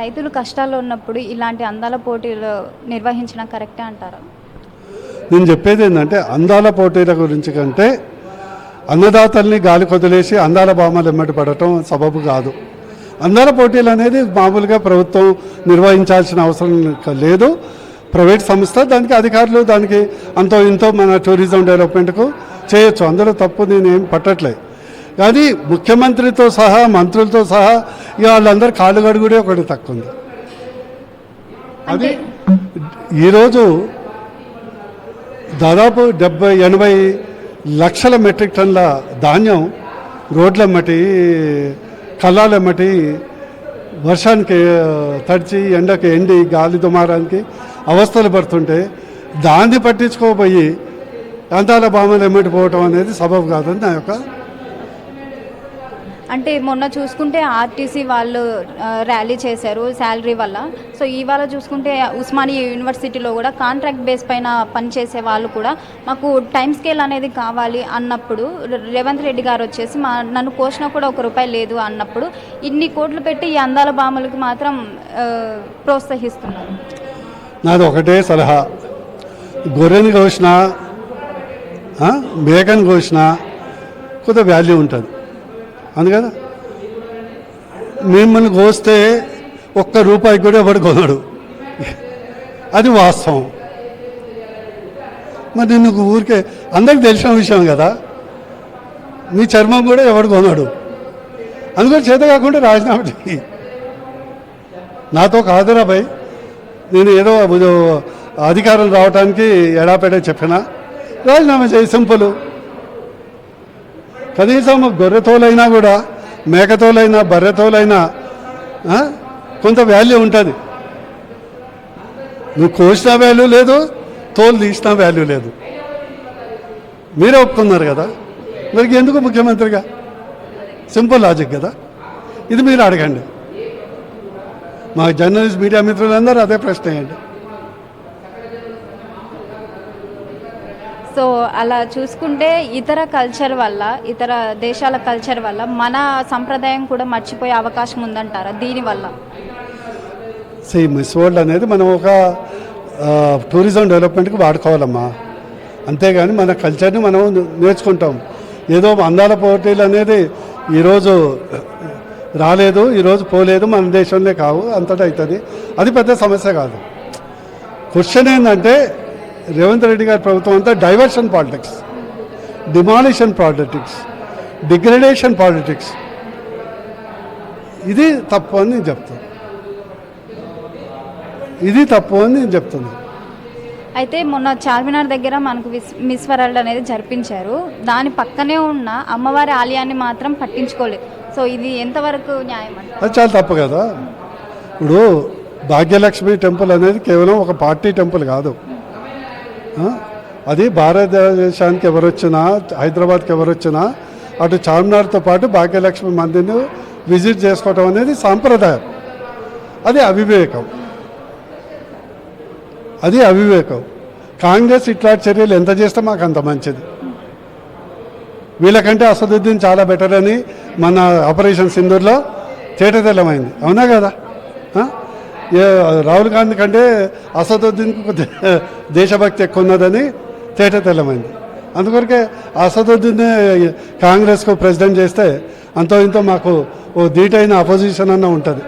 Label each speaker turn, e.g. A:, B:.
A: రైతులు కష్టాల్లో ఉన్నప్పుడు ఇలాంటి అందాల పోటీలు నిర్వహించడం కరెక్టే అంటారా?
B: నేను చెప్పేది ఏంటంటే అందాల పోటీల గురించి కంటే అన్నదాతల్ని గాలి కొదిలేసి అందాల బామలు ఎమ్మటి పడటం సబబు కాదు. అందాల పోటీలు అనేది మామూలుగా ప్రభుత్వం నిర్వహించాల్సిన అవసరం లేదు. ప్రైవేట్ సంస్థ దానికి అధికారులు దానికి అంతో ఇంతో మన టూరిజం డెవలప్మెంట్కు చేయొచ్చు. అందులో తప్పు నేను పట్టట్లేదు. కానీ ముఖ్యమంత్రితో సహా మంత్రులతో సహా ఇక వాళ్ళందరూ కాళ్ళు గడుగుడే ఒకటి తక్కువ ఉంది అది ఈరోజు దాదాపు డెబ్బై ఎనభై లక్షల మెట్రిక్ టన్ల ధాన్యం రోడ్లమ్మటి కళ్ళాలమ్మటి వర్షానికి తడిచి ఎండకి ఎండి గాలి దుమారానికి అవస్థలు పడుతుంటే దాన్ని పట్టించుకోపోయి అంతాల బామలు ఎమ్మటి పోవటం అనేది సబబు కాదని నా యొక్క
A: అంటే మొన్న చూసుకుంటే ఆర్టీసీ వాళ్ళు ర్యాలీ చేశారు శాలరీ వల్ల. సో ఇవాళ చూసుకుంటే ఉస్మానియా యూనివర్సిటీలో కూడా కాంట్రాక్ట్ బేస్ పైన పనిచేసే వాళ్ళు కూడా మాకు టైం స్కేల్ అనేది కావాలి అన్నప్పుడు రేవంత్ రెడ్డి గారు వచ్చేసి మా నన్ను కోసినా కూడా ఒక రూపాయి లేదు అన్నప్పుడు ఇన్ని కోట్లు పెట్టి ఈ అందాల భామలకు మాత్రం ప్రోత్సహిస్తున్నారు.
B: నాది ఒకటే సలహా. గొర్రెని కోసిన మేకని కోసిన కొంత వాల్యూ ఉంటుంది. అందుకదా మిమ్మల్ని కోస్తే ఒక్క రూపాయి కూడా ఎవడు కొన్నాడు అది వాస్తవం. మరి నువ్వు ఊరికే అందరికి తెలిసిన విషయం కదా? మీ చర్మం కూడా ఎవడు కొన్నాడు అందుకని చేత కాకుండా రాజీనామా చెయ్యి. నాతో కాదురా భయ్. నేను ఏదో ఏదో అధికారం రావడానికి ఎడాపెడా చెప్పినా. రాజీనామా చేయి సింపుల్. కనీసం గొర్రెతోలైనా కూడా మేకతోలైనా బర్రెతోలైనా కొంత వాల్యూ ఉంటుంది. నువ్వు కోసిన వాల్యూ లేదు తోలు తీసిన వాల్యూ లేదు. మీరే ఒప్పుకున్నారు కదా? మరి ఎందుకు ముఖ్యమంత్రిగా? సింపుల్ లాజిక్ కదా. ఇది మీరు అడగండి. మా జర్నలిస్ట్ మీడియా మిత్రులందరూ అదే ప్రశ్న వేయండి.
A: సో అలా చూసుకుంటే ఇతర కల్చర్ వల్ల ఇతర దేశాల కల్చర్ వల్ల మన సంప్రదాయం కూడా మర్చిపోయే అవకాశం ఉందంటారా? దీనివల్ల
B: సే మిస్ వరల్డ్ అనేది మనం ఒక టూరిజం డెవలప్మెంట్కి వాడుకోవాలమ్మా. అంతేగాని మన కల్చర్ని మనం నేర్చుకుంటాం. ఏదో అందాల పోటీలు అనేది ఈరోజు రాలేదు ఈరోజు పోలేదు మన దేశంలో కావు అంతటా అవుతుంది. అది పెద్ద సమస్య కాదు. క్వశ్చన్ ఏంటంటే రేవంత్ రెడ్డి గారి ప్రభుత్వం అంతా diversion politics demolition politics degradation politics ఇది తప్పు అని నేను చెప్తాను ఇది తప్పు అని నేను చెప్తున్నాను
A: అయితే మొన్న చార్మినార్ దగ్గర మనకు విస్ మిస్ వరల్డ్ అనేది జరిపించారు. దాని పక్కనే ఉన్న అమ్మవారి ఆలయాన్ని మాత్రం పట్టించుకోలేదు. సో ఇది ఎంతవరకు న్యాయం
B: అది చాలా తప్పు కదా. ఇప్పుడు భాగ్యలక్ష్మి టెంపుల్ అనేది కేవలం ఒక పార్టీ టెంపుల్ కాదు? అది భారతదేశానికి ఎవరు వచ్చినా హైదరాబాద్కి ఎవరు వచ్చినా అటు చార్మినార్తో పాటు భాగ్యలక్ష్మి మందిని విజిట్ చేసుకోవటం అనేది సాంప్రదాయం. అది అవివేకం. అది అవివేకం. కాంగ్రెస్ ఇట్లాంటి చర్యలు ఎంత చేస్తే మాకు అంత మంచిది. వీళ్ళకంటే అసదుద్దీన్ చాలా బెటర్ అని మన ఆపరేషన్ సింధూర్లో తేటతెల్లమైంది. అవునా కదా? రాహుల్ గాంధీ కంటే అసదుద్దీన్కు దేశభక్తి ఎక్కువ ఉన్నదని తేట తెల్లమైంది. అందుకొరకే అసదుద్దీన్ కాంగ్రెస్కు ప్రెసిడెంట్ చేస్తే అంతో ఇంతో మాకు ఓ ధీటైన అపోజిషన్ అన్న ఉంటుంది.